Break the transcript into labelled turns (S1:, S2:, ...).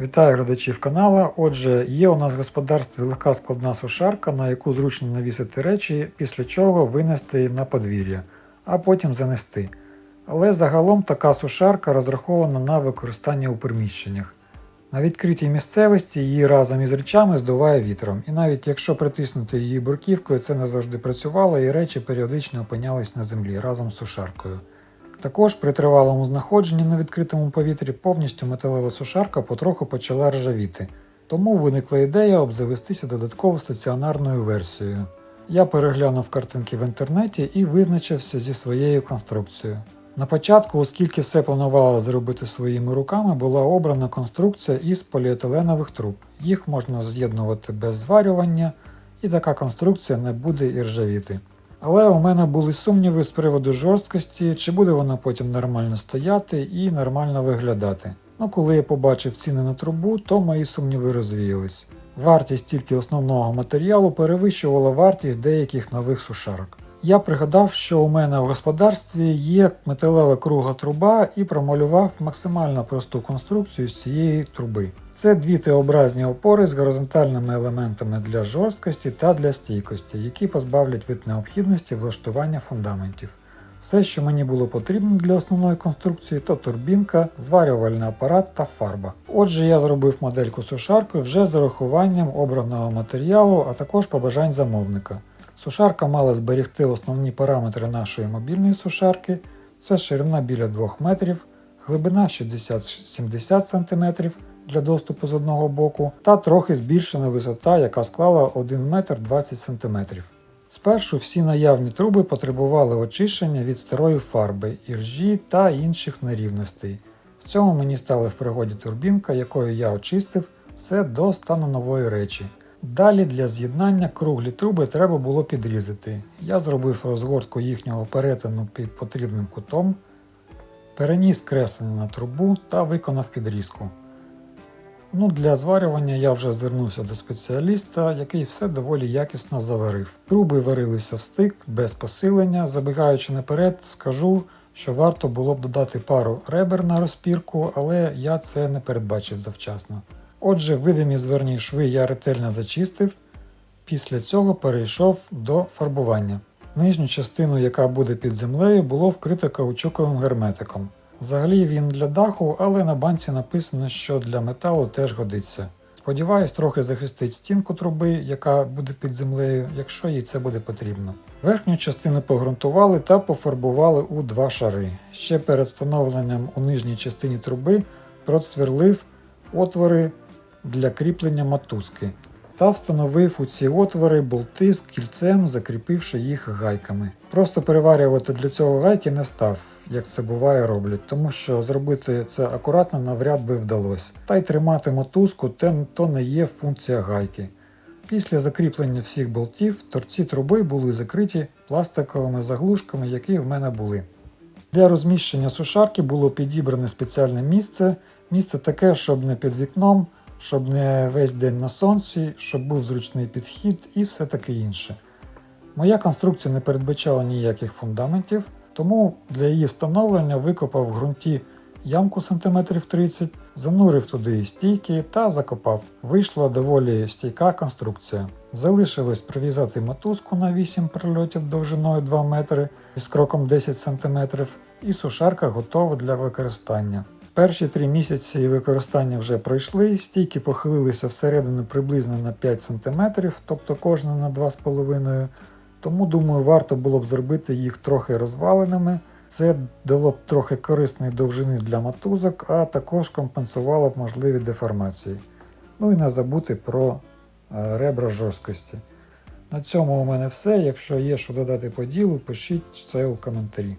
S1: Вітаю глядачів канала. Отже, є у нас в господарстві легка складна сушарка, на яку зручно навісити речі, після чого винести на подвір'я, а потім занести. Але загалом така сушарка розрахована на використання у приміщеннях. На відкритій місцевості її разом із речами здуває вітром, і навіть якщо притиснути її бурківкою, це не завжди працювало, і речі періодично опинялись на землі разом з сушаркою. Також при тривалому знаходженні на відкритому повітрі повністю металева сушарка потроху почала ржавіти, тому виникла ідея обзавестися додатково стаціонарною версією. Я переглянув картинки в інтернеті і визначився зі своєю конструкцією. На початку, оскільки все планувало зробити своїми руками, була обрана конструкція із поліетиленових труб. Їх можна з'єднувати без зварювання, і така конструкція не буде іржавіти. Але у мене були сумніви з приводу жорсткості, чи буде вона потім нормально стояти і нормально виглядати. Ну, коли я побачив ціни на трубу, то мої сумніви розвіялись. Вартість тільки основного матеріалу перевищувала вартість деяких нових сушарок. Я пригадав, що у мене в господарстві є металева кругла труба і промалював максимально просту конструкцію з цієї труби. Це дві Т-образні опори з горизонтальними елементами для жорсткості та для стійкості, які позбавлять від необхідності влаштування фундаментів. Все, що мені було потрібно для основної конструкції, то турбінка, зварювальний апарат та фарба. Отже, я зробив модельку сушарки вже з урахуванням обраного матеріалу, а також побажань замовника. Сушарка мала зберегти основні параметри нашої мобільної сушарки: це ширина біля 2 метрів, глибина 60-70 см для доступу з одного боку, та трохи збільшена висота, яка склала 1 метр 20 см. Спершу всі наявні труби потребували очищення від старої фарби, іржі та інших нерівностей. В цьому мені стала в пригоді турбінка, якою я очистив все до стану нової речі. Далі для з'єднання круглі труби треба було підрізати. Я зробив розгортку їхнього перетину під потрібним кутом, переніс креслення на трубу та виконав підрізку. Ну, Для зварювання я вже звернувся до спеціаліста, який все доволі якісно заварив. Труби варилися в стик без посилення. Забігаючи наперед, скажу, що варто було б додати пару ребер на розпірку, але я це не передбачив завчасно. Отже, видимі зверні шви я ретельно зачистив, після цього перейшов до фарбування. Нижню частину, яка буде під землею, було вкрито каучуковим герметиком. Взагалі він для даху, але на банці написано, що для металу теж годиться. Сподіваюсь, трохи захистить стінку труби, яка буде під землею, якщо їй це буде потрібно. Верхню частину погрунтували та пофарбували у два шари. Ще перед встановленням у нижній частині труби процверлив отвори для кріплення мотузки та встановив у ці отвори болти з кільцем, закріпивши їх гайками. Просто переварювати для цього гайки не став, як це буває роблять, тому що зробити це акуратно навряд би вдалося. Та й тримати мотузку то не є функція гайки. Після закріплення всіх болтів торці труби були закриті пластиковими заглушками, які в мене були. Для розміщення сушарки було підібране спеціальне місце. Місце таке, щоб не під вікном, щоб не весь день на сонці, щоб був зручний підхід і все таке інше. Моя конструкція не передбачала ніяких фундаментів, тому для її встановлення викопав в ґрунті ямку сантиметрів 30, занурив туди стійки та закопав. Вийшла доволі стійка конструкція. Залишилось прив'язати мотузку на 8 прильотів довжиною 2 метри із кроком 10 см, і сушарка готова для використання. Перші три місяці використання вже пройшли, стійки похилилися всередину приблизно на 5 см, тобто кожна на 2,5 тому думаю, варто було б зробити їх трохи розваленими. Це дало б трохи корисної довжини для мотузок, а також компенсувало б можливі деформації. Ну і не забути про е, ребра жорсткості. На цьому у мене все. Якщо є що додати по ділу, пишіть це у коментарі.